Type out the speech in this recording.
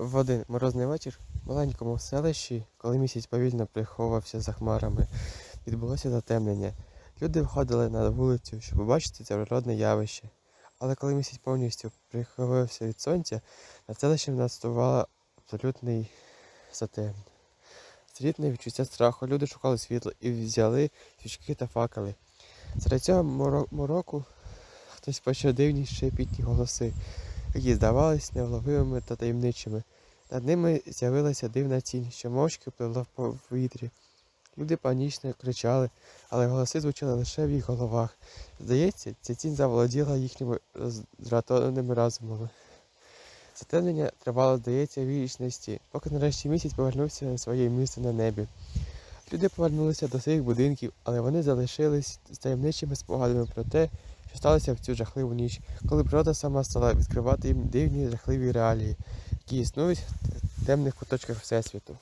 В один морозний вечір в маленькому селищі, коли місяць повільно приховувався за хмарами, відбулося затемнення. Люди виходили на вулицю, щоб побачити це природне явище. Але коли місяць повністю приховався від сонця, над селищем настувала абсолютний затем. Стрітне відчуття страху, люди шукали світло і взяли свічки та факели. Серед цього моро- мороку хтось почув дивні шепітні голоси, які здавались невловимими та таємничими. Над ними з'явилася дивна тінь, що мовчки пливла в повітрі. Люди панічно кричали, але голоси звучали лише в їх головах. Здається, ця тінь заволоділа їхніми роздратованими разумами. Затемнення тривало, здається, вічності, поки нарешті місяць повернувся на своє місце на небі. Люди повернулися до своїх будинків, але вони залишились з таємничими спогадами про те, що сталося в цю жахливу ніч, коли природа сама стала відкривати їм дивні жахливі реалії, які існують в темних куточках Всесвіту.